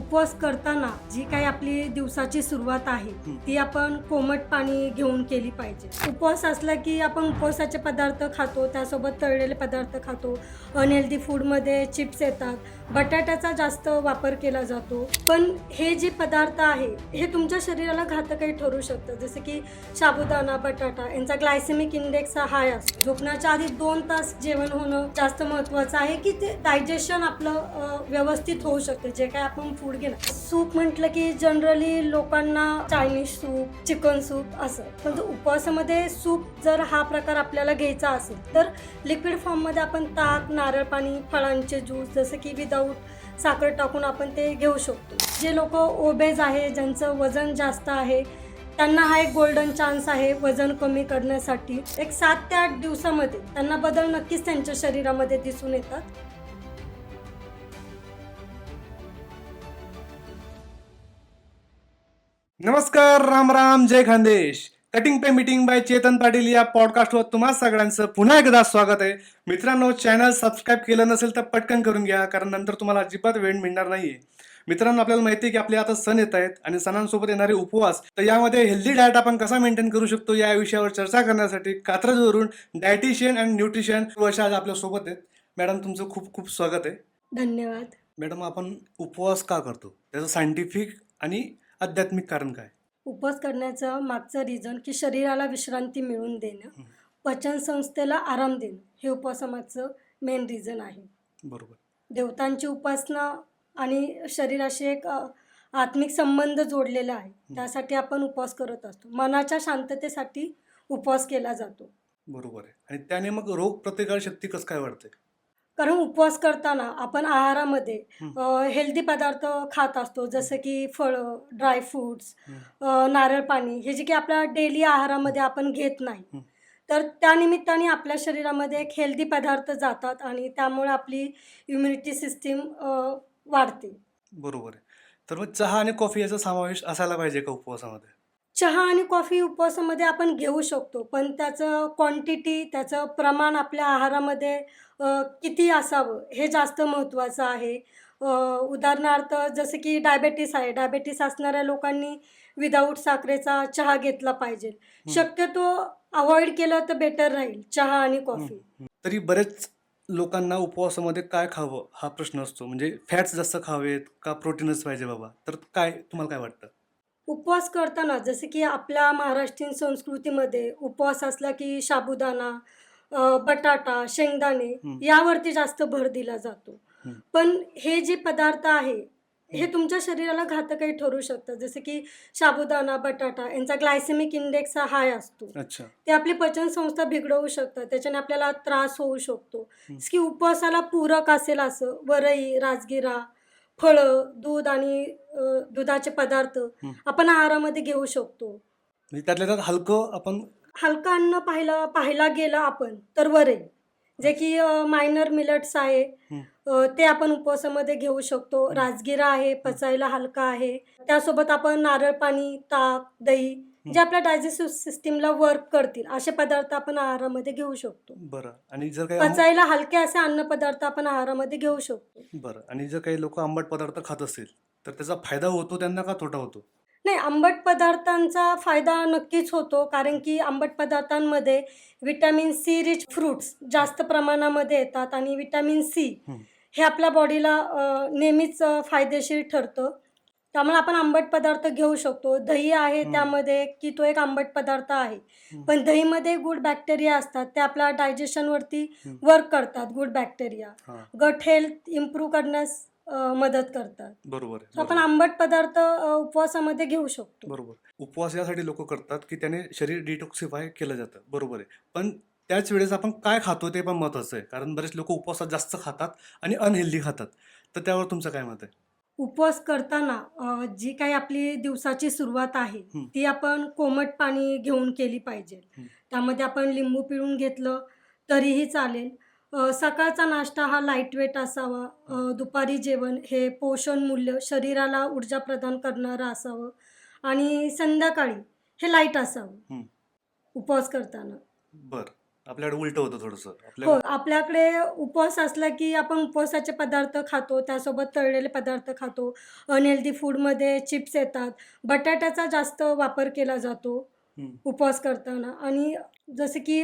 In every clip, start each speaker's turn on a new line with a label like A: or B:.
A: उपवास करताना जी काही आपली दिवसाची सुरुवात आहे. ती आपण कोमट पाणी घेऊन केली पाहिजे. उपवास असला की आपण उपवासाचे पदार्थ खातो त्यासोबत तळलेले पदार्थ खातो. अनहेल्दी फूडमध्ये चिप्स येतात. बटाट्याचा जास्त वापर केला जातो. पण हे जे पदार्थ आहे हे तुमच्या शरीराला घातकही ठरू शकतं. जसं की साबुदाणा बटाटा यांचा ग्लायसेमिक इंडेक्स हा हाय असतो. झोपण्याच्या आधी दोन तास जेवण होणं जास्त महत्त्वाचं आहे की ते डायजेशन आपलं व्यवस्थित होऊ शकतं. जे काय आपण फूड घेणार सूप म्हटलं की जनरली लोकांना चायनीज सूप चिकन सूप असं. पण उपवासामध्ये सूप जर हा प्रकार आपल्याला घ्यायचा असेल तर लिक्विड फॉर्ममध्ये आपण ताक नारळ पाणी फळांचे ज्यूस जसं की विदाऊट साखर टाकून आपण ते घेऊ शकतो. जे लोक ओबेज आहे ज्यांचं वजन जास्त आहे त्यांना हा एक गोल्डन चान्स आहे वजन कमी करण्यासाठी. एक सात ते आठ दिवसामध्ये त्यांना बदल नक्कीच त्यांच्या शरीरामध्ये दिसून येतात.
B: नमस्कार राम राम जय खानदेश. कटिंग पे मीटिंग बाय चेतन पाटील या पॉडकास्टवर तुम्हा सगळ्यांचं पुन्हा एकदा स्वागत आहे. मित्रांनो चॅनल सबस्क्राईब केलं नसेल तर पटकन करून घ्या कारण नंतर तुम्हाला अजिबात वेळ मिळणार नाहीये. मित्रांनो आपल्याला माहिती आहे की आपले आता सण येत आहेत आणि सणांसोबत येणारे उपवास तर यामध्ये हेल्दी डाएट आपण कसा मेंटेन करू शकतो या विषयावर चर्चा करण्यासाठी कात्रजवरून डायटिशियन अँड न्यूट्रिशन वर्ष आज आपल्यासोबत आहेत. मॅडम तुमचं खूप खूप स्वागत आहे.
A: धन्यवाद.
B: मॅडम आपण उपवास का करतो? त्याचं सायंटिफिक आणि आध्यात्मिक कारण काय?
A: उपवास करण्याचं मागचं रिझन की शरीराला विश्रांती मिळवून देणं. पचन संस्थेला आराम देणं हे उपवासामागचं मेन रिझन आहे.
B: बरोबर.
A: देवतांची उपासना आणि शरीराशी एक आत्मिक संबंध जोडलेला आहे. त्यासाठी आपण उपवास करत असतो. मनाच्या शांततेसाठी उपवास केला जातो.
B: बरोबर आहे. आणि त्याने मग रोग प्रतिकार शक्ती कसं काय वाढते?
A: कारण उपवास करताना आपण आहारामध्ये. हेल्दी पदार्थ खात असतो जसं की फळं ड्राय फ्रूट्स
B: हं.
A: नारळ पाणी हे जे की आपल्या डेली आहारामध्ये आपण घेत नाही. तर त्यानिमित्ताने आपल्या शरीरामध्ये एक हेल्दी पदार्थ जातात आणि त्यामुळे आपली इम्युनिटी सिस्टीम वाढते
B: बरोबर तर मग चहा आणि कॉफी याचा समावेश असायला पाहिजे का उपवासामध्ये
A: चहा आणि कॉफी उपवासामध्ये आपण घेऊ शकतो पण त्याचं क्वांटिटी त्याचं प्रमाण आपल्या आहारामध्ये किती असावं हे जास्त महत्त्वाचं आहे. उदाहरणार्थ जसं की डायबेटीस आहे डायबेटीस असणाऱ्या लोकांनी विदाऊट साखरेचा चहा घेतला पाहिजे. शक्यतो अवॉइड केलं तर बेटर राहील चहा आणि कॉफी.
B: तरी बरेच लोकांना उपवासामध्ये काय खावं हा प्रश्न असतो म्हणजे फॅट्स जास्त खावेत का प्रोटीनच पाहिजे बाबा? तर काय तुम्हाला काय वाटतं?
A: उपवास करताना जसं की आपल्या महाराष्ट्रीयन संस्कृतीमध्ये उपवास असला की साबुदाणा बटाटा शेंगदाणे. यावरती जास्त भर दिला जातो. पण हे जे पदार्थ आहे हे तुमच्या शरीराला घातकही ठरू शकतं जसं की साबुदाणा बटाटा यांचा ग्लायसेमिक इंडेक्स हा हाय असतो.
B: अच्छा.
A: ते आपली पचनसंस्था बिघडवू शकतात. त्याच्याने आपल्याला त्रास होऊ शकतो. जसं की उपवासाला पूरक असेल असं वरई राजगिरा फळं दूध आणि अ, दुधाचे पदार्थ
B: हं.
A: आपण आहारामध्ये घेऊ शकतो.
B: म्हणजे त्यातल्या त्यात हलकं आपण
A: हलकं अन्न पाहिलं पाहायला गेलं आपण तर वरई जे की मायनर मिलट्स आहे
B: हं.
A: अ, ते आपण उपवासामध्ये घेऊ शकतो. राजगिरा आहे पचायला हलका आहे. त्यासोबत आपण नारळ पाणी ताक दही जे आपल्या डायजेस्टिव्ह सिस्टीमला वर्क करतील असे पदार्थ आपण आहारामध्ये घेऊ शकतो.
B: बरं. आणि जर काही
A: पचायला हलके असे अन्नपदार्थ आपण आहारामध्ये घेऊ शकतो.
B: बरं. आणि जर काही लोक आंबट पदार्थ खात असतील तर त्याचा फायदा होतो त्यांना का तोटा होतो?
A: नाही आंबट पदार्थांचा फायदा नक्कीच होतो कारण की आंबट पदार्थांमध्ये विटॅमिन सी रिच फ्रूट्स जास्त प्रमाणामध्ये येतात आणि विटॅमिन सी
B: हं.
A: हे आपल्या बॉडीला अ, नेहमीच अ, फायदेशीर ठरतं. त्यामुळे आपण आंबट पदार्थ घेऊ शकतो. दही आहे. त्यामध्ये की तो एक आंबट पदार्थ आहे. पण दहीमध्ये गुड बॅक्टेरिया असतात. ते आपल्या डायजेशनवरती. वर्क करतात good bacteria. Gut health improve करण्यास मदत करतात.
B: बरोबर
A: आपण. आंबट पदार्थ उपवासामध्ये घेऊ शकतो.
B: बरोबर उपवास यासाठी लोक करतात की त्याने शरीर डिटॉक्सिफाय केलं जातं. बरोबर आहे. पण त्याच वेळेस आपण काय खातो ते पण महत्वाचं आहे. कारण बरेच लोक उपवासात जास्त खातात आणि अनहेल्दी खातात. तर त्यावर तुमचं काय मत आहे?
A: उपवास करताना अ, जी काही आपली दिवसाची सुरुवात आहे
B: हं.
A: ती आपण कोमट पाणी घेऊन केली पाहिजे
B: हं.
A: त्यामध्ये आपण लिंबू पिळून घेतलं तरीही चालेल अ, सकाळचा नाश्ता हा लाइट वेट असावा अ, दुपारी जेवण हे पोषण मूल्य शरीराला ऊर्जा प्रदान करणारं असावं आणि संध्याकाळी हे लाइट असावं
B: हं.
A: उपवास करताना
B: बरं आपल्याकडे उलट होतं थोडंसं.
A: हो
B: आपल्या
A: आपल्याकडे उपवास असला की आपण उपवासाचे पदार्थ खातो त्यासोबत तळलेले पदार्थ खातो. अनहेल्दी फूडमध्ये चिप्स येतात. बटाट्याचा जास्त वापर केला जातो. उपवास करताना. आणि जसं की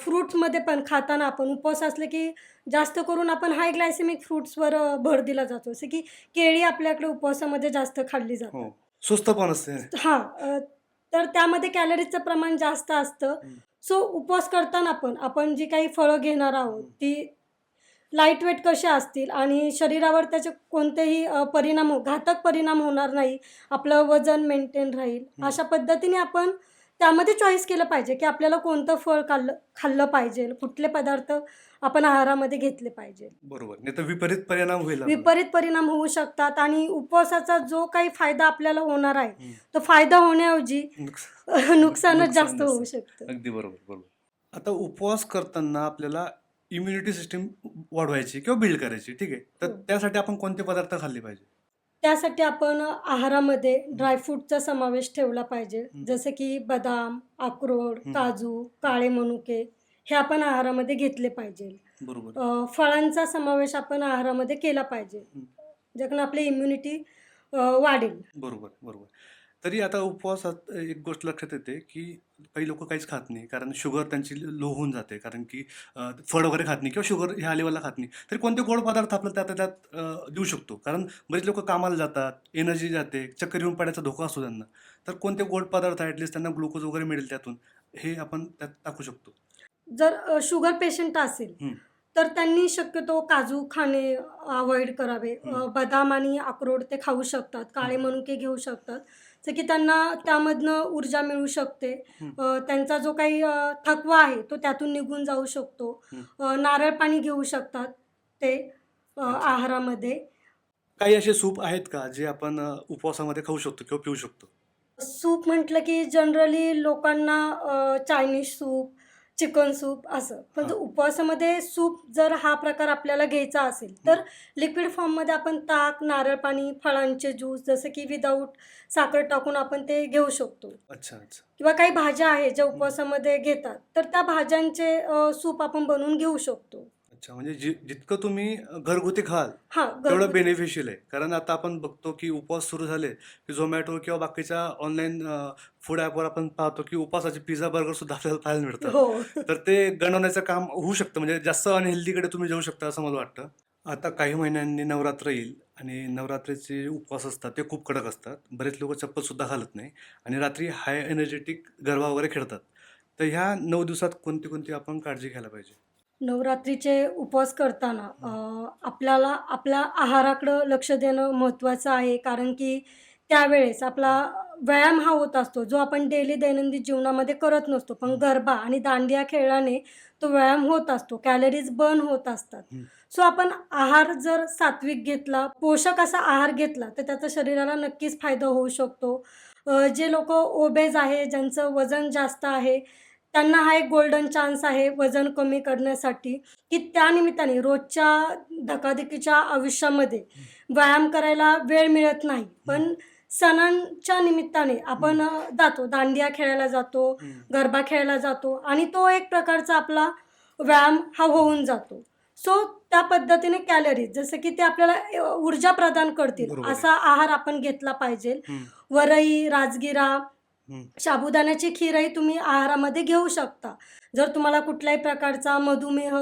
A: फ्रूट्समध्ये पण खाताना आपण उपवास असले की जास्त करून आपण हाय ग्लायसेमिक फ्रूट्सवर अ, भर दिला जातो. जसं की केळी आपल्याकडे उपवासामध्ये जास्त खाल्ली जातात
B: हो. स्वस्त पण असते.
A: हां अ, तर त्यामध्ये कॅलरीजचं प्रमाण जास्त असतं.
B: हं.
A: सो उपवास करताना पण आपण जी काही फळं घेणार आहोत ती लाइट वेट कशा असतील आणि शरीरावर त्याचे कोणतेही परिणाम घातक परिणाम होणार नाही आपलं वजन मेंटेन राहील. अशा पद्धतीने आपण त्यामध्ये चॉईस केलं पाहिजे की आपल्याला कोणतं फळ खाल्लं खाल्लं पाहिजे कुठले पदार्थ आपण आहारामध्ये घेतले पाहिजे
B: बरोबर नाही तर विपरीत परिणाम होईल.
A: विपरीत परिणाम होऊ शकतात आणि उपवासाचा जो काही फायदा आपल्याला होणार आहे. तो फायदा होण्याऐवजी
B: नुकस-
A: नुकसानच
B: नुकसान
A: जास्त
B: जास्त.
A: होऊ शकतं
B: अगदी बरोबर बरोबर आता उपवास करताना आपल्याला इम्युनिटी सिस्टीम वाढवायची किंवा बिल्ड करायची ठीक आहे तर
A: हो.
B: त्यासाठी आपण कोणते पदार्थ खाल्ले पाहिजे
A: त्यासाठी आपण आहारामध्ये ड्रायफ्रूटचा समावेश ठेवला पाहिजे. जसे की बदाम अक्रोड. काजू काळे मनुके हे आपण आहारामध्ये घेतले पाहिजे
B: बरोबर
A: फळांचा समावेश आपण आहारामध्ये केला पाहिजे. ज्याकडून आपली इम्युनिटी वाढेल
B: बरोबर बरोबर तरी आता उपवासात एक गोष्ट लक्षात येते की काही लोक काहीच खात नाही. कारण शुगर त्यांची लो होऊन जाते. कारण की फळ वगैरे खात नाही किंवा शुगर ह्या लेवलला खात नाही. तरी कोणते गोड पदार्थ आपल्याला त्यात त्यात देऊ शकतो. कारण बरेच लोक कामाला जातात एनर्जी जाते चक्कर येऊन पडायचा धोका असतो त्यांना. तर कोणते गोड पदार्थ ॲटलिस्ट त्यांना ग्लुकोज वगैरे मिळेल त्यातून हे आपण त्यात टाकू शकतो.
A: जर शुगर पेशंट असेल. तर त्यांनी शक्यतो काजू खाणे अवॉइड करावे. बदाम आणि अक्रोड ते खाऊ शकतात. काळे. मनुके घेऊ शकतात. जसे की त्यांना त्यामधनं ऊर्जा मिळू शकते. त्यांचा जो काही थकवा आहे तो त्यातून निघून जाऊ शकतो. नारळ पाणी घेऊ शकतात ते. आहारामध्ये.
B: काही असे सूप आहेत का जे आपण उपवासामध्ये खाऊ शकतो किंवा पिऊ शकतो?
A: सूप म्हटलं की जनरली लोकांना चायनीज सूप चिकन सूप असं. पण जर. उपवासामध्ये सूप जर हा प्रकार आपल्याला घ्यायचा असेल तर लिक्विड फॉर्ममध्ये आपण ताक नारळ पाणी फळांचे ज्यूस जसं की विदाऊट साखर टाकून आपण ते घेऊ शकतो.
B: अच्छा अच्छा.
A: किंवा काही भाज्या आहेत ज्या उपवासामध्ये घेतात तर त्या भाज्यांचे अ, सूप आपण बनवून घेऊ शकतो.
B: अच्छा म्हणजे जि जितकं तुम्ही घरगुती खाल
A: हां
B: तेवढं
A: घरगुती-
B: बेनिफिशियल आहे. कारण आता आपण बघतो की उपवास सुरू झाले की झोमॅटो किंवा बाकीच्या ऑनलाईन फूड ॲपवर आपण पाहतो की उपवासाचे पिझ्झा बर्गर सुद्धा आपल्याला पाहायला मिळतात.
A: हो.
B: तर ते गणवण्याचं काम होऊ शकतं. म्हणजे जास्त अनहेल्दीकडे तुम्ही जाऊ शकता असं मला वाटतं. आता काही महिन्यांनी नवरात्र येईल आणि नवरात्रीचे उपवास असतात ते खूप कडक असतात. बरेच लोक चप्पलसुद्धा घालत नाही आणि रात्री हाय एनर्जेटिक गरबा वगैरे खेळतात. तर ह्या नऊ दिवसात कोणती कोणती आपण काळजी घ्यायला पाहिजे?
A: नवरात्रीचे उपवास करताना आपल्याला आपल्या आहाराकडं लक्ष देणं महत्त्वाचं आहे. कारण की त्यावेळेस आपला व्यायाम हा होत असतो जो आपण डेली दैनंदिन जीवनामध्ये करत नसतो. पण गरबा आणि दांडिया खेळल्याने तो व्यायाम होत असतो कॅलरीज बर्न होत असतात. सो आपण आहार जर सात्विक घेतला पोषक असा आहार घेतला तर त्याचा शरीराला नक्कीच फायदा होऊ शकतो. जे लोक ओबेज आहे ज्यांचं वजन जास्त आहे त्यांना हा एक गोल्डन चान्स आहे वजन कमी करण्यासाठी की त्यानिमित्ताने रोजच्या धकाधकीच्या आयुष्यामध्ये व्यायाम करायला वेळ मिळत नाही. पण सणांच्या निमित्ताने आपण जातो दांडिया खेळायला जातो गरबा खेळायला जातो आणि तो एक प्रकारचा आपला व्यायाम हा होऊन जातो. सो त्या पद्धतीने कॅलरीज जसं की ते आपल्याला ऊर्जा प्रदान करतील. असा आहार आपण घेतला पाहिजे. वरई राजगिरा. साबुदाण्याची खीरही तुम्ही आहारामध्ये घेऊ शकता. जर तुम्हाला कुठल्याही प्रकारचा मधुमेह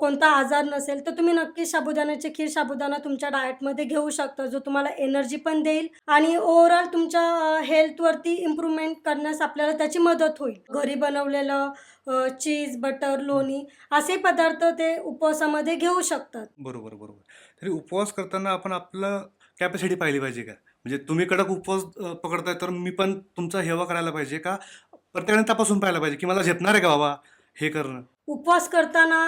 A: कोणता आजार नसेल तर तुम्ही नक्की साबुदाण्याची खीर साबुदाणा तुमच्या डाएटमध्ये घेऊ शकता जो तुम्हाला एनर्जी पण देईल आणि ओव्हरऑल तुमच्या हेल्थवरती इम्प्रूव्हमेंट करण्यास आपल्याला त्याची मदत होईल. घरी बनवलेलं चीज बटर लोणी असे पदार्थ ते उपवासामध्ये घेऊ शकतात.
B: बरोबर बरोबर. तरी उपवास करताना आपण आपलं कॅपॅसिटी पाहिली पाहिजे का? म्हणजे तुम्ही कडक उपवास पकडताय तर मी पण तुमचा हेवा करायला पाहिजे का? प्रत्येकाने तपासून पाहायला पाहिजे की मला झेपणार आहे का बाबा हे करणं?
A: उपवास करताना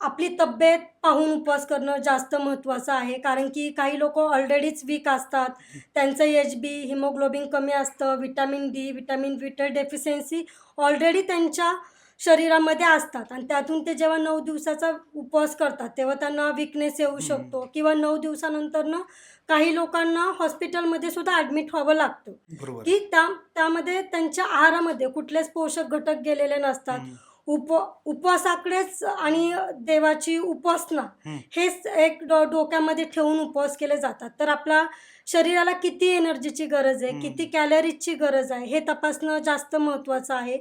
A: आपली तब्येत पाहून उपवास करणं जास्त महत्त्वाचं आहे. कारण की काही लोक ऑलरेडीच वीक असतात. त्यांचं एच बी हिमोग्लोबिन कमी असतं विटॅमिन डी विटॅमिन विटर डेफिशियन्सी ऑलरेडी त्यांच्या शरीरामध्ये असतात. आणि त्यातून ते जेव्हा नऊ दिवसाचा उपवास करतात तेव्हा त्यांना विकनेस येऊ शकतो. किंवा नऊ दिवसानंतरनं काही लोकांना हॉस्पिटलमध्ये सुद्धा ॲडमिट व्हावं लागतं. की त्या त्यामध्ये त्यांच्या आहारामध्ये कुठलेच पोषक घटक गेलेले नसतात. उप उपवासाकडेच आणि देवाची उपासना. हेच एक डोक्यामध्ये ठेवून उपवास केले जातात. तर आपला शरीराला किती एनर्जीची गरज आहे. किती कॅलरीजची गरज आहे हे तपासणं जास्त महत्त्वाचं आहे.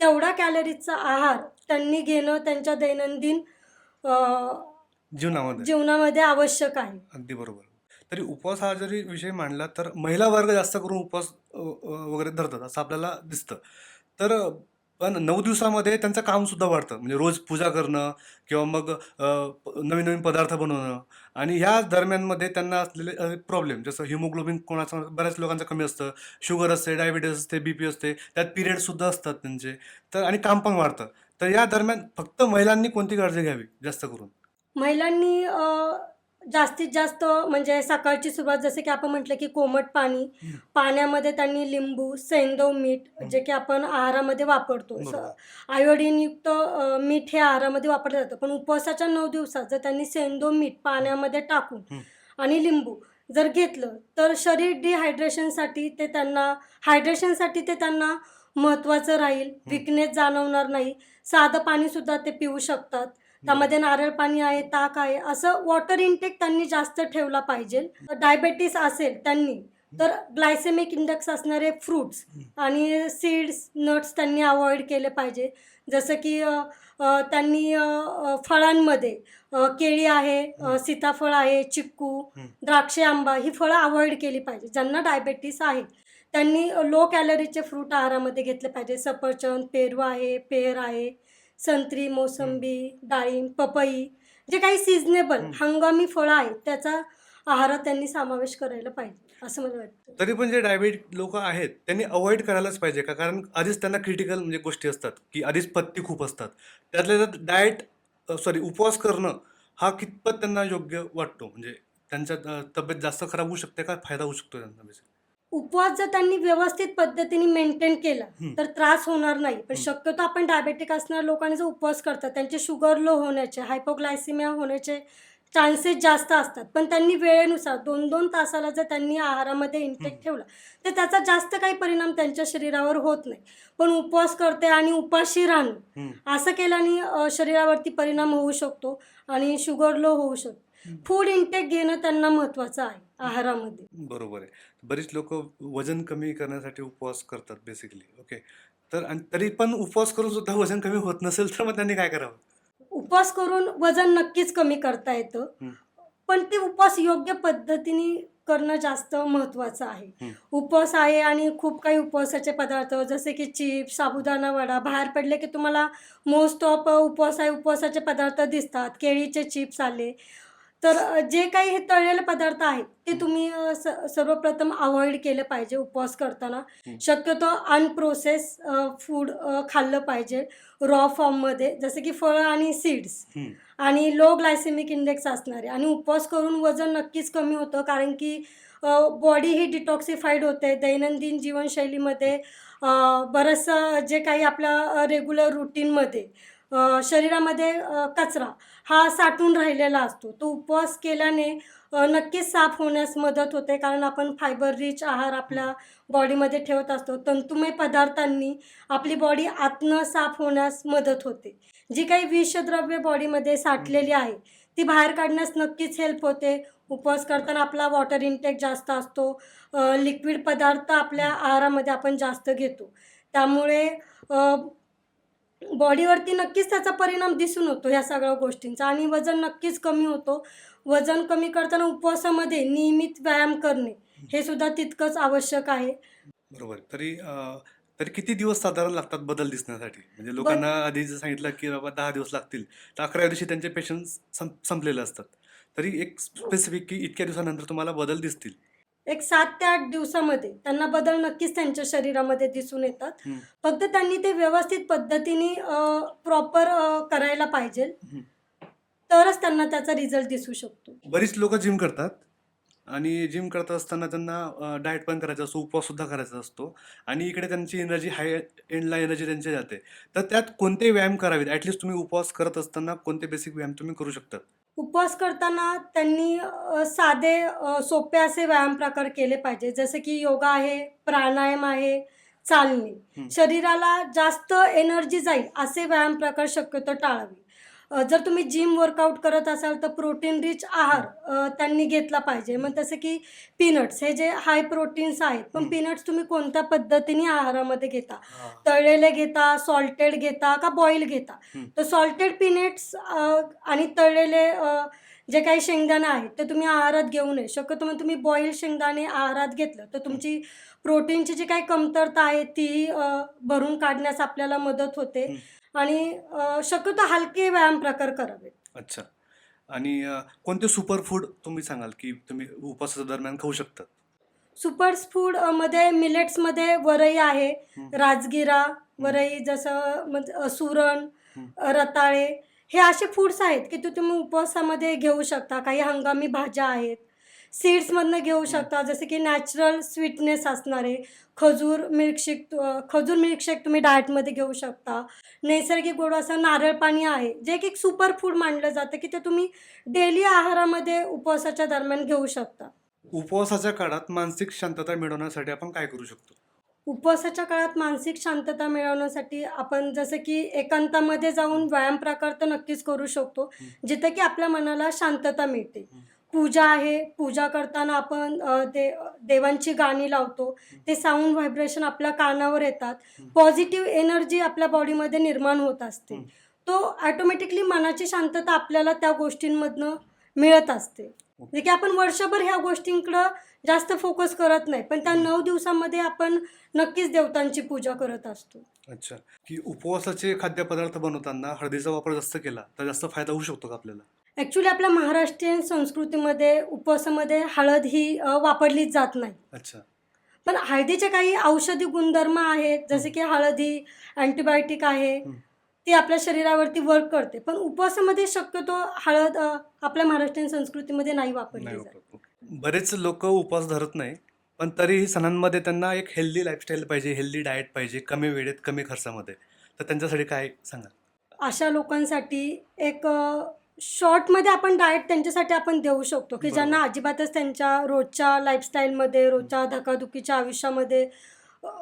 A: तेवढा कॅलरीजचा आहार त्यांनी घेणं त्यांच्या दैनंदिन
B: जीवनामध्ये.
A: जीवनामध्ये आवश्यक आहे.
B: अगदी बरोबर. तरी उपवास हा जरी विषय मांडला तर महिला वर्ग जास्त करून उपवास वगैरे धरतात असं आपल्याला दिसतं. तर पण नऊ दिवसामध्ये त्यांचं काम सुद्धा वाढतं. म्हणजे रोज पूजा करणं किंवा मग नवीन नवीन पदार्थ बनवणं. आणि ह्या दरम्यानमध्ये त्यांना असलेले प्रॉब्लेम जसं हिमोग्लोबिन कोणाचं बऱ्याच लोकांचं कमी असतं. शुगर असते डायबिटीस असते बी पी असते त्यात पिरियड सुद्धा असतात त्यांचे. तर आणि काम पण वाढतं. तर या दरम्यान फक्त महिलांनी कोणती काळजी घ्यावी जास्त करून?
A: महिलांनी जास्तीत जास्त म्हणजे सकाळची सुरुवात जसे की आपण म्हटलं की कोमट पाणी. पाण्यामध्ये त्यांनी लिंबू सेंदव मीठ. जे की आपण आहारामध्ये वापरतो. आयोडीनयुक्त मीठ हे आहारामध्ये वापरलं जातं. पण उपवासाच्या नऊ दिवसात जर त्यांनी सेंदव मीठ पाण्यामध्ये टाकून. आणि लिंबू जर घेतलं तर शरीर डिहायड्रेशनसाठी ते त्यांना हायड्रेशनसाठी ते त्यांना महत्त्वाचं राहील. विकनेस जाणवणार नाही. साधं पाणीसुद्धा ते पिऊ शकतात. त्यामध्ये नारळ पाणी आहे ताक आहे असं वॉटर इनटेक त्यांनी जास्त ठेवला पाहिजे. डायबेटीस असेल त्यांनी तर ग्लायसेमिक इंडेक्स असणारे फ्रूट्स आणि सीड्स नट्स त्यांनी अवॉइड केले पाहिजे. जसं की त्यांनी फळांमध्ये केळी आहे सीताफळ आहे चिक्कू द्राक्षे आंबा ही फळं अवॉइड केली पाहिजे ज्यांना डायबेटीस आहे. त्यांनी लो कॅलरीचे फ्रूट आहारामध्ये घेतले पाहिजे. सफरचंद पेरू आहे पेर आहे संत्री मोसंबी डाळिंब पपई जे काही सिजनेबल. हंगामी फळं आहेत त्याचा आहारात त्यांनी समावेश करायला पाहिजे असं मला वाटतं.
B: तरी पण जे डायबिट लोक आहेत त्यांनी अवॉइड करायलाच पाहिजे का कारण आधीच त्यांना क्रिटिकल म्हणजे गोष्टी असतात की आधीच पत्ती खूप असतात. त्यातल्या त्यात डाएट सॉरी उपवास करणं हा कितपत त्यांना योग्य वाटतो? म्हणजे त्यांच्या तब्येत जास्त खराब होऊ शकते का? फायदा होऊ शकतो त्यांना basically?
A: उपवास जर त्यांनी व्यवस्थित पद्धतीने मेंटेन केला. तर त्रास होणार नाही पण. शक्यतो आपण डायबेटिक असणाऱ्या लोकांनी जर उपवास करतात त्यांचे शुगर लो होण्याचे हायपोग्लायसिमिया होण्याचे चान्सेस जास्त असतात पण त्यांनी वेळेनुसार दोन दोन तासाला जर त्यांनी आहारामध्ये इनटेक
B: हं.
A: ठेवला तर त्याचा जास्त काही परिणाम त्यांच्या शरीरावर होत नाही पण उपवास करते आणि उपाशी राहणं. असं केल्याने शरीरावरती परिणाम होऊ शकतो आणि शुगर लो होऊ शकतो. फूड इनटेक घेणं त्यांना महत्त्वाचं आहे आहारामध्ये.
B: बरोबर आहे. बरीच लोक वजन कमी करण्यासाठी उपवास करतात बेसिकली ओके तर आणि तरी पण उपवास करून सुद्धा वजन कमी होत नसेल तर मग त्यांनी काय करावं?
A: उपवास करून वजन नक्कीच कमी करता येतं. पण ते उपवास योग्य पद्धतीने करणं जास्त महत्त्वाचं आहे. उपवास आहे आणि खूप काही उपवासाचे पदार्थ जसे की चिप्स साबुदाणा वडा बाहेर पडले की तुम्हाला मोस्ट ऑफ उपवास आहे उपवासाचे पदार्थ दिसतात. केळीचे चिप्स आले तर जे काही हे तळलेले पदार्थ आहेत ते तुम्ही सर्वप्रथम अवॉइड केले पाहिजे उपवास करताना. शक्यतो अनप्रोसेस फूड खाल्लं पाहिजे रॉ फॉर्ममध्ये जसे की फळं आणि सीड्स. आणि लो ग्लायसेमिक इंडेक्स असणारे. आणि उपवास करून वजन नक्कीच कमी होतं कारण की बॉडी ही डिटॉक्सिफाईड होते. दैनंदिन जीवनशैलीमध्ये बरंचसं जे काही आपल्या रेग्युलर रुटीनमध्ये शरीरामध्ये कचरा हा साठून राहिलेला असतो. तो उपवास केल्याने नक्कीच साफ होण्यास मदत होते. कारण आपण फायबर रिच आहार आपल्या बॉडीमध्ये ठेवत असतो. तंतुमय पदार्थांनी आपली बॉडी आतनं साफ होण्यास मदत होते. जी काही विषद्रव्य बॉडीमध्ये साठलेली आहे ती बाहेर काढण्यास नक्कीच हेल्प होते. उपवास करताना आपला वॉटर इनटेक जास्त असतो. लिक्विड पदार्थ आपल्या आहारामध्ये आपण जास्त घेतो. त्यामुळे बॉडीवरती नक्कीच त्याचा परिणाम दिसून होतो ह्या सगळ्या गोष्टींचा. आणि वजन नक्कीच कमी होतो. वजन कमी करताना उपवासामध्ये नियमित व्यायाम करणे हे सुद्धा तितकंच आवश्यक आहे.
B: बरोबर. तरी तरी किती दिवस साधारण लागतात बदल दिसण्यासाठी? म्हणजे लोकांना आधी जर सांगितलं की बाबा दहा दिवस लागतील. तर अकराव्या दिवशी त्यांचे पेशन्स संपलेले असतात. तरी एक स्पेसिफिक की इतक्या दिवसानंतर तुम्हाला बदल दिसतील?
A: एक सात ते आठ दिवसामध्ये त्यांना बदल नक्कीच त्यांच्या शरीरामध्ये दिसून येतात. फक्त त्यांनी ते व्यवस्थित पद्धतीने प्रॉपर करायला पाहिजे. तरच त्यांना त्याचा रिझल्ट दिसू शकतो.
B: बरीच लोक जिम करतात. आणि जिम करत असताना त्यांना डाएट पण करायचा असतो उपवास सुद्धा करायचा असतो. आणि इकडे त्यांची एनर्जी हाय एंडला एनर्जी त्यांची जाते. तर त्यात कोणते व्यायाम करावेत? ॲटलिस्ट तुम्ही उपवास करत असताना कोणते बेसिक व्यायाम तुम्ही करू शकतात?
A: उपवास करताना त्यांनी साधे सोपे असे व्यायाम प्रकार केले पाहिजे. जसे की योगा आहे प्राणायाम आहे चालणे. शरीराला जास्त एनर्जी जाईल असे व्यायाम प्रकार शक्यतो टाळावे. जर तुम्ही जिम वर्कआउट करत असाल तर प्रोटीन रिच आहार त्यांनी घेतला पाहिजे. मग तसं की पीनट्स हे जे हाय प्रोटीन्स आहेत पण. पीनट्स तुम्ही कोणत्या पद्धतीने आहारामध्ये घेता? तळलेले घेता सॉल्टेड घेता का बॉईल घेता. तर सॉल्टेड पीनट्स आणि तळलेले जे काही शेंगदाणे आहेत ते तुम्ही आहारात घेऊ नये. शक्यतो मग तुम्ही बॉईल शेंगदाणे आहारात घेतलं तर तुमची प्रोटीनची जी काही कमतरता आहे ती भरून काढण्यास आपल्याला मदत होते. आणि शक्यतो हलके व्यायाम प्रकार करावेत
B: अच्छा. आणि कोणते सुपर फूड तुम्ही सांगाल की तुम्ही उपवासाच्या दरम्यान खाऊ शकता?
A: सुपर फूडमध्ये मिलेट्समध्ये वरई आहे. राजगिरा वरई जसं म्हणजे सुरण रताळे हे असे फूड्स आहेत की ते तुम्ही उपवासामध्ये घेऊ शकता. काही हंगामी भाज्या आहेत सीड्समधनं घेऊ शकता. जसं की नॅचरल स्वीटनेस असणारे खजूर मिल्कशेक खजूर मिल्कशेक तुम्ही डाएटमध्ये घेऊ शकता. नैसर्गिक गोड असं नारळ पाणी आहे. जे की एक सुपर फूड मानलं जातं की ते तुम्ही डेली आहारामध्ये उपवासाच्या दरम्यान घेऊ शकता.
B: उपवासाच्या काळात मानसिक शांतता मिळवण्यासाठी आपण काय करू शकतो?
A: उपवासाच्या काळात मानसिक शांतता मिळवण्यासाठी आपण जसं की एकांतामध्ये जाऊन व्यायाम प्रकार तर नक्कीच करू शकतो. जिथं की आपल्या मनाला शांतता मिळते. पूजा आहे. पूजा करताना आपण दे देवांची गाणी लावतो. ते साऊंड व्हायब्रेशन आपल्या कानावर येतात. पॉझिटिव्ह एनर्जी आपल्या बॉडीमध्ये निर्माण होत असते. तो ऑटोमॅटिकली मनाची शांतता आपल्याला त्या गोष्टींमधनं मिळत असते. जे की आपण वर्षभर ह्या गोष्टींकडं जास्त फोकस करत नाही. पण त्या नऊ दिवसामध्ये आपण नक्कीच देवतांची पूजा करत असतो.
B: अच्छा. की उपवासाचे खाद्यपदार्थ बनवताना हळदीचा वापर जास्त केला तर जास्त फायदा होऊ शकतो का आपल्याला?
A: ॲक्च्युली आपल्या महाराष्ट्रीयन संस्कृतीमध्ये उपवासामध्ये हळद ही अ, वापरलीच जात नाही.
B: अच्छा.
A: पण हळदीचे काही औषधी गुणधर्म आहेत जसे की हळदी अँटीबायोटिक आहे
B: हं.
A: ती आपल्या शरीरावरती वर्क करते. पण उपवासामध्ये शक्यतो हळद अ, आपल्या महाराष्ट्रीयन संस्कृतीमध्ये नाही वापरली
B: नाही
A: जात.
B: वापरतो. बरेच लोक उपवास धरत नाही पण तरीही सणांमध्ये त्यांना एक हेल्दी लाईफस्टाईल पाहिजे हेल्दी डाएट पाहिजे कमी वेळेत कमी खर्चामध्ये. तर त्यांच्यासाठी काय सांगा
A: अशा लोकांसाठी एक शॉर्टमध्ये आपण डाएट त्यांच्यासाठी आपण देऊ शकतो की. ज्यांना अजिबातच त्यांच्या रोजच्या लाईफस्टाईलमध्ये रोजच्या धकाधुकीच्या आयुष्यामध्ये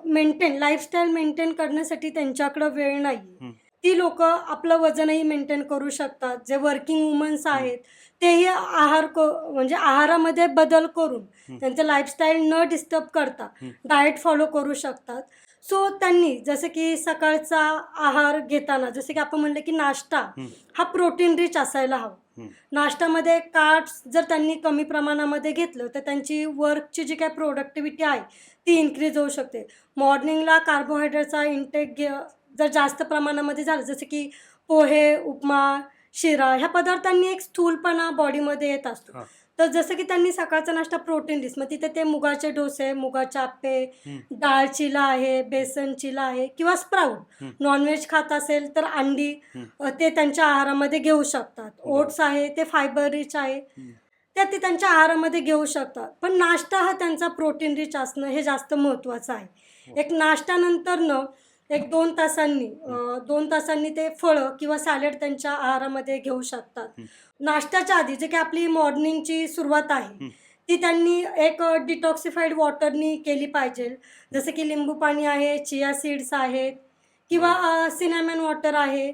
A: मेंटेन लाईफस्टाईल मेंटेन करण्यासाठी त्यांच्याकडं वेळ नाही. ती लोक आपलं वजनही मेंटेन करू शकतात जे वर्किंग वुमन्स आहेत तेही आहार क म्हणजे आहारामध्ये बदल करून. त्यांचं लाईफस्टाईल न डिस्टर्ब करता. डाएट फॉलो करू शकतात सो त्यांनी जसं की सकाळचा आहार घेताना जसं की आपण म्हणलं की नाश्ता
B: हं.
A: प्रोटीन रिच असायला हवा. नाश्त्यामध्ये कार्ब्स जर त्यांनी कमी प्रमाणामध्ये घेतलं तर त्यांची वर्कची जी काही प्रोडक्टिव्हिटी आहे ती इन्क्रीज होऊ शकते मॉर्निंगला कार्बोहायड्रेटचा इंटेक घे जर जास्त प्रमाणामध्ये झालं जसं की पोहे उपमा शिरा ह्या पदार्थांनी एक स्थूलपणा बॉडीमध्ये येत असतो. तर जसं की त्यांनी सकाळचा नाश्ता प्रोटीन डिश मग तिथे ते मुगाचे डोसे मुगाचे आप्पे
B: हं.
A: डाळ चिला आहे बेसन चिला आहे किंवा स्प्राऊट
B: हं.
A: नॉनव्हेज खात असेल तर अंडी
B: हं.
A: ते त्यांच्या आहारामध्ये घेऊ शकतात ओट्स आहे ते फायबर रिच आहे
B: हं.
A: त्या ते त्यांच्या आहारामध्ये घेऊ शकतात पण नाश्ता हा त्यांचा प्रोटीन रिच असणं हे जास्त महत्त्वाचं
B: हो.
A: आहे एक नाश्त्यानंतरनं एक दोन तासांनी दोन तासांनी ते फळं किंवा सॅलेड त्यांच्या आहारामध्ये घेऊ शकतात
B: हं.
A: नाश्त्याच्या आधी जे की आपली मॉर्निंगची सुरुवात आहे. ती त्यांनी एक डिटॉक्सिफाईड वॉटरनी केली पाहिजे. जसं की लिंबू पाणी आहे चिया सीड्स आहेत किंवा सिनेमन वॉटर आहे.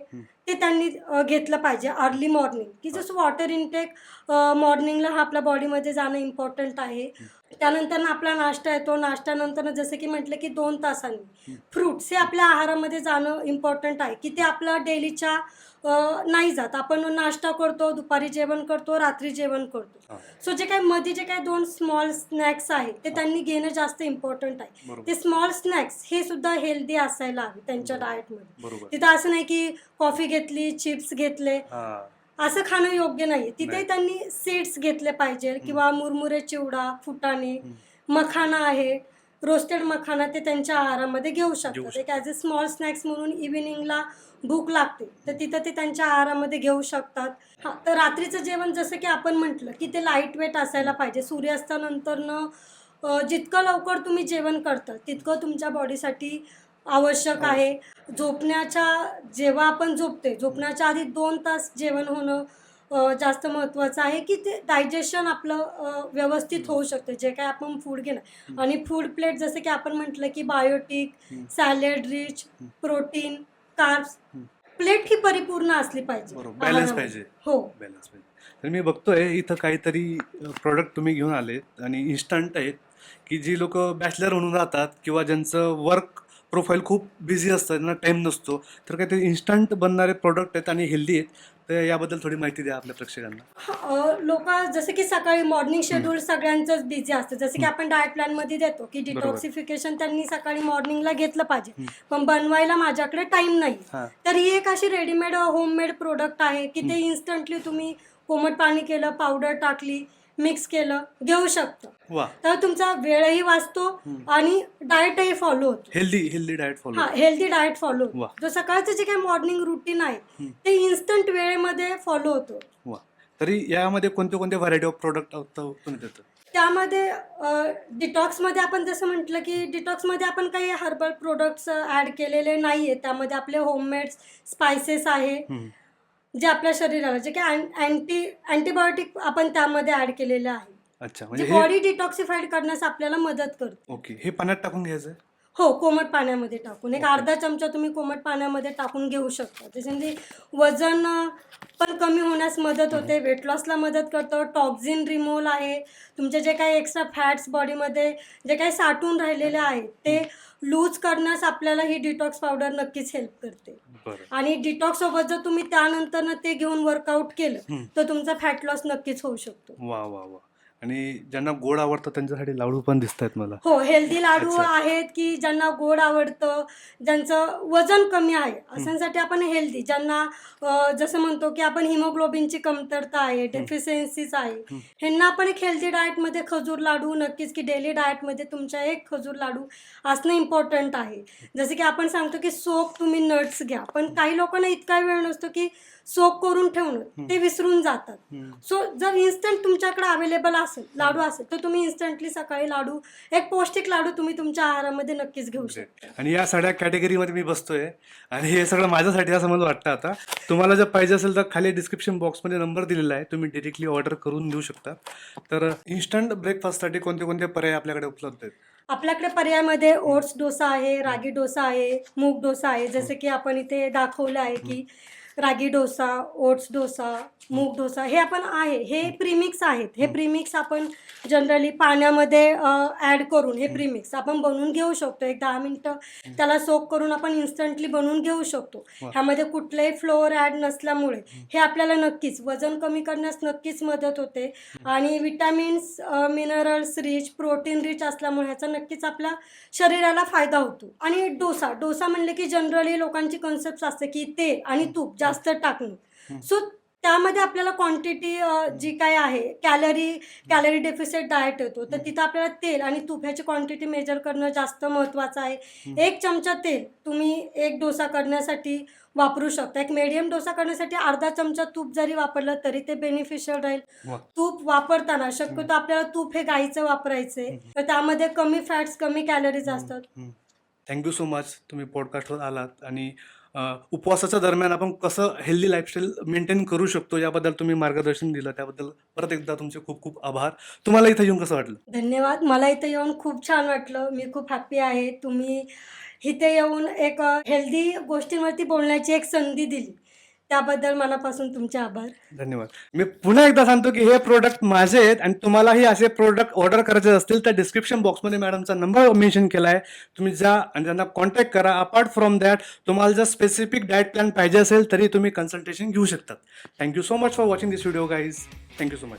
A: ते त्यांनी घेतलं पाहिजे अर्ली मॉर्निंग की जसं वॉटर इनटेक मॉर्निंगला हा आपल्या बॉडीमध्ये जाणं इम्पॉर्टंट आहे. त्यानंतर आपला नाश्ता येतो. नाश्त्यानंतर जसं की म्हटलं की दोन तासांनी. फ्रुट्स हे आपल्या आहारामध्ये जाणं इम्पॉर्टंट आहे. की ते आपल्या डेलीच्या नाही जात. आपण नाश्ता करतो दुपारी जेवण करतो रात्री जेवण करतो. सो जे काही मध्ये जे काही दोन स्मॉल स्नॅक्स आहेत ते त्यांनी घेणं जास्त इम्पॉर्टंट आहे. ते स्मॉल स्नॅक्स हे सुद्धा हेल्दी असायला हवे त्यांच्या. डाएटमध्ये
B: बरोबर.
A: तिथं असं नाही की कॉफी घेतली चिप्स घेतले. असं खाणं योग्य नाही तिथे
B: नाही.
A: त्यांनी सीड्स घेतले पाहिजे किंवा मुरमुरे चिवडा फुटाणे. मखाना आहे. रोस्टेड मखाना ते त्यांच्या आहारामध्ये घेऊ
B: घेऊ
A: शकतात. एक
B: शकतात.
A: ॲज अ स्मॉल स्नॅक्स म्हणून इव्हिनिंगला भूक लागते. तर तिथं ते त्यांच्या आहारामध्ये घेऊ शकतात. हा तर रात्रीचं जेवण जसं की आपण म्हटलं की ते लाइट वेट असायला पाहिजे. सूर्यास्तानंतरनं अ, जितकं लवकर तुम्ही जेवण करता तितकं तुमच्या बॉडीसाठी आवश्यक. आहे. झोपण्याच्या जेव्हा आपण झोपते झोपण्याच्या आधी दोन तास जेवण होणं जास्त महत्त्वाचं आहे की ते डायजेशन आपलं व्यवस्थित होऊ शकतं जे काय आपण फूड घेणार आणि फूड प्लेट जसं की आपण म्हटलं की biotic. Salad rich. Protein carbs. Plate ही परिपूर्ण असली पाहिजे
B: बॅलन्स. पाहिजे
A: हो
B: बॅलन्स पाहिजे तर मी बघतोय इथं काहीतरी प्रोडक्ट तुम्ही घेऊन आले आणि इन्स्टंट आहेत की जी लोक बॅचलर म्हणून राहतात किंवा ज्यांचं वर्क प्रोफाईल खूप बिझी असतं त्यांना टाईम नसतो. तर काहीतरी इन्स्टंट बनणारे प्रोडक्ट आहेत आणि हेल्दी आहेत तर याबद्दल थोडी माहिती द्या आपल्या प्रेक्षकांना.
A: लोक जसं की सकाळी मॉर्निंग शेड्यूल सगळ्यांचंच बिझी असतं. जसं की आपण डाएट प्लॅनमध्ये देतो की. डिटॉक्सिफिकेशन त्यांनी सकाळी मॉर्निंगला घेतलं पाहिजे. पण बनवायला माझ्याकडे टाइम नाही. तर ही एक अशी रेडीमेड होममेड प्रोडक्ट आहे की ते इन्स्टंटली तुम्ही कोमट पाणी केलं पावडर टाकली मिक्स केलं घेऊ शकता.
B: वा.
A: तर तुमचा वेळही वाचतो. आणि डाएटही फॉलो होतो.
B: हेल्दी हेल्दी डाएट फॉलो
A: हा हेल्दी डाएट फॉलो
B: वा.
A: जो सकाळचं जे काही मॉर्निंग रुटीन आहे. ते इन्स्टंट वेळेमध्ये फॉलो होतो.
B: वा. तरी यामध्ये कोणते कोणते व्हरायटी ऑफ प्रोडक्ट तुम्ही
A: त्यामध्ये डिटॉक्समध्ये आपण जसं म्हटलं की डिटॉक्समध्ये आपण काही हर्बल प्रोडक्ट्स ॲड केलेले नाही आहे त्यामध्ये आपले होममेड स्पायसेस आहे.
B: हम्म.
A: जे आपल्या शरीराला जे काही अँटी अँटीबायोटिक आपण त्यामध्ये ॲड केलेले आहे
B: अच्छा
A: जे
B: म्हणजे हे
A: बॉडी डिटॉक्सिफाईड करण्यास आपल्याला मदत करतो
B: ओके हे पाण्यात टाकून घ्यायचं?
A: हो कोमट पाण्यामध्ये टाकून. एक. अर्धा चमचा तुम्ही कोमट पाण्यामध्ये टाकून घेऊ शकता. त्याच्यामध्ये वजन पण कमी होण्यास मदत होते. वेट लॉसला मदत करतो. टॉक्झिन रिमूव्हल आहे. तुमचे जे काही एक्स्ट्रा फॅट्स बॉडीमध्ये जे काही साठून राहिलेले आहेत ते लूज करण्यास आपल्याला ही डिटॉक्स पावडर नक्कीच हेल्प करते. आणि डिटॉक्स सोबत जर तुम्ही त्यानंतर ते घेऊन वर्कआउट केलं. तर तुमचा फॅट लॉस नक्कीच होऊ शकतो.
B: वा वा वा. आणि ज्यांना गोड आवडतं त्यांच्यासाठी लाडू पण दिसत आहेत मला.
A: हो हेल्दी लाडू
B: अच्छा.
A: आहेत की ज्यांना गोड आवडतं ज्यांचं वजन कमी आहे अशांसाठी आपण हेल्दी ज्यांना अं, जसं म्हणतो की आपण हिमोग्लोबिनची कमतरता आहे डेफिशियन्सीज आहे. ह्यांना आपण एक हेल्दी डाएटमध्ये खजूर लाडू नक्कीच की डेली डाएटमध्ये तुमच्या एक खजूर लाडू असणं इम्पॉर्टंट आहे. जसं की आपण सांगतो की सोप तुम्ही नट्स घ्या पण काही लोकांना इतका वेळ नसतो की सोप करून ठेवणं ते विसरून जातात.
B: हम्म.
A: सो जर इन्स्टंट तुमच्याकडे अवेलेबल असेल लाडू असेल तर तुम्ही इन्स्टंटली सकाळी लाडू एक पौष्टिक लाडू तुम्ही तुमच्या आहारामध्ये नक्कीच घेऊ शकता.
B: आणि या सगळ्या कॅटेगरीमध्ये मी बसतोय आणि हे सगळं माझ्यासाठी असं मला वाटतं आता. तुम्हाला जर पाहिजे असेल तर खाली डिस्क्रिप्शन बॉक्समध्ये नंबर दिलेला आहे तुम्ही डिरेक्टली ऑर्डर करून देऊ शकता. तर इन्स्टंट ब्रेकफास्टसाठी कोणते कोणते पर्याय आपल्याकडे उपलब्ध आहेत?
A: आपल्याकडे पर्यायामध्ये ओट्स डोसा आहे रागी डोसा आहे मूग डोसा आहे. जसं की आपण इथे दाखवलं आहे की रागी डोसा ओट्स डोसा मूग डोसा हे आपण आहे हे प्रीमिक्स आहेत. हे प्रीमिक्स आपण जनरली पाण्यामध्ये ॲड करून हे प्रीमिक्स आपण बनवून घेऊ शकतो. एक दहा मिनटं त्याला सोक करून आपण इन्स्टंटली बनवून घेऊ शकतो. ह्यामध्ये कुठलेही फ्लोअर ॲड नसल्यामुळे हे आपल्याला नक्कीच वजन कमी करण्यास नक्कीच मदत होते. आणि vitamins minerals rich protein rich असल्यामुळे ह्याचा नक्कीच आपल्या शरीराला फायदा होतो. आणि डोसा डोसा म्हणले की जनरली लोकांची कन्सेप्ट असते की तेल आणि तूप. जास्त टाकणं सो त्यामध्ये आपल्याला क्वांटिटी जी काय आहे कॅलरी कॅलरी डेफिसिट डाएट येतो. तर तिथं आपल्याला तेल आणि तूप ह्याची क्वांटिटी मेजर करणं जास्त महत्त्वाचं आहे. एक चमचा तेल तुम्ही एक डोसा करण्यासाठी वापरू शकता. एक मीडियम डोसा करण्यासाठी अर्धा चमचा तूप जरी वापरलं तरी ते बेनिफिशियल राहील. तूप वापरताना शक्यतो आपल्याला तूप हे गाईचं वापरायचंय. तर त्यामध्ये कमी फॅट्स कमी कॅलरीज असतात.
B: थँक्यू सो मच तुम्ही पॉडकास्टवर आलात आणि उपवासाच्या दरम्यान आपण कसं हेल्दी लाईफस्टाईल मेंटेन करू शकतो याबद्दल तुम्ही मार्गदर्शन दिलं. त्याबद्दल परत एकदा तुमचे खूप खूप आभार. तुम्हाला इथं येऊन कसं वाटलं?
A: धन्यवाद. मला इथं येऊन खूप छान वाटलं. मी खूप हॅप्पी आहे. तुम्ही इथे येऊन एक हेल्दी गोष्टींवरती बोलण्याची एक संधी दिली. त्याबद्दल मनापासून तुमचे आभार.
B: धन्यवाद. मी पुन्हा एकदा सांगतो की हे प्रोडक्ट माझे आहेत आणि तुम्हालाही असे प्रोडक्ट ऑर्डर करायचे असतील तर डिस्क्रिप्शन बॉक्समध्ये मॅडमचा नंबर मेन्शन केला आहे तुम्ही जा आणि त्यांना कॉन्टॅक्ट करा. अपार्ट फ्रॉम दॅट तुम्हाला जर स्पेसिफिक डाएट प्लॅन पाहिजे असेल तरी तुम्ही कन्सल्टेशन घेऊ शकतात. Thank you so much for watching this video guys thank you so much